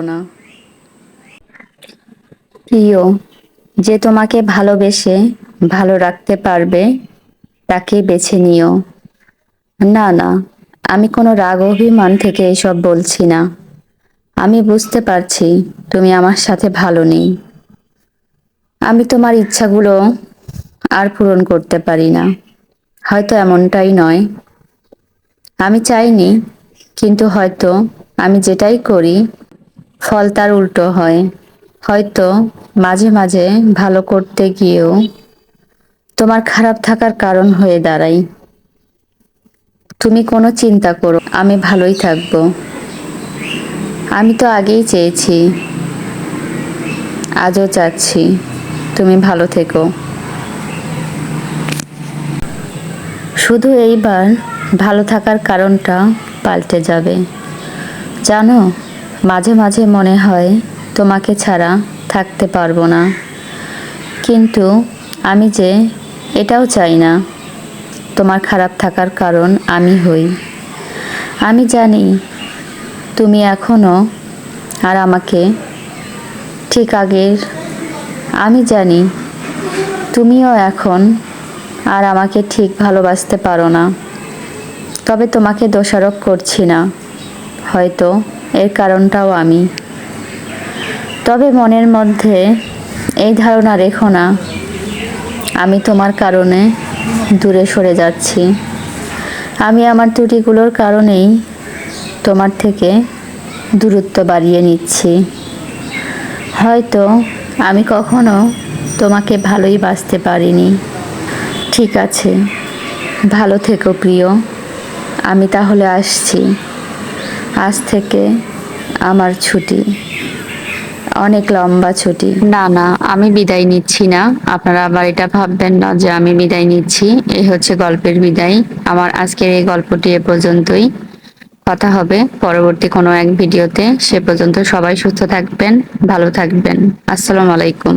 না। প্রিয়, যে তোমাকে ভালোবেসে ভালো রাখতে পারবে, তাকে বেছে নিও। না না, আমি কোনো রাগ অভিমান থেকে এসব বলছি না। আমি বুঝতে পারছি তুমি আমার সাথে ভালো নেই। আমি তোমার ইচ্ছাগুলো আর পূরণ করতে পারি না। হয়তো এমনটাই নয়। আমি চাইনি, কিন্তু হয়তো আমি যেটাই করি ফল তার উল্টো হয়। হয়তো মাঝে মাঝে ভালো করতে গিয়েও তোমার খারাপ থাকার কারণ হয়ে দাঁড়াই। তুমি কোনো চিন্তা করো, আমি ভালোই থাকব। আমি তো আগেই চেয়েছি। আজও চাচ্ছি, তুমি ভালো থেকো। শুধু এইবার ভালো থাকার কারণটা পাল্টে যাবে। জানো মাঝে মাঝে মনে হয় তোমাকে ছাড়া থাকতে পারব না। কিন্তু আমি যে এটাও চাই না, তোমার খারাপ থাকার কারণ আমি হই। আমি জানি তুমি এখনও আর আমাকে ঠিক আগের, আমি জানি তুমিও এখন আর আমাকে ঠিক ভালোবাসতে পারো না। তবে তোমাকে দোষারোপ করছি না। হয়তো এর কারণটাও আমি। তবে মনের মধ্যে এই ধারণা রেখো না। আমি তোমার কারণে দূরে সরে যাচ্ছি। আমি আমার ত্রুটিগুলোর কারণেই তোমার থেকে দূরত্ব বাড়িয়ে নিচ্ছি। হয়তো আমি কখনো তোমাকে ভালোই বাঁচতে পারিনি। ঠিক আছে, ভালো থেকো প্রিয়। আমি তাহলে আসছি। আজ থেকে আমার ছুটি। অনেক লম্বা ছুটি। না না, আমি বিদায় নিচ্ছি না। আপনারা আবার এটা ভাববেন না যে আমি বিদায় নিচ্ছি। এই হচ্ছে গল্পের বিদায়। আমার আজকের এই গল্পটি এ পর্যন্তই। কথা হবে পরবর্তী কোনো এক ভিডিওতে। সে পর্যন্ত সবাই সুস্থ থাকবেন, ভালো থাকবেন। আসসালামু আলাইকুম।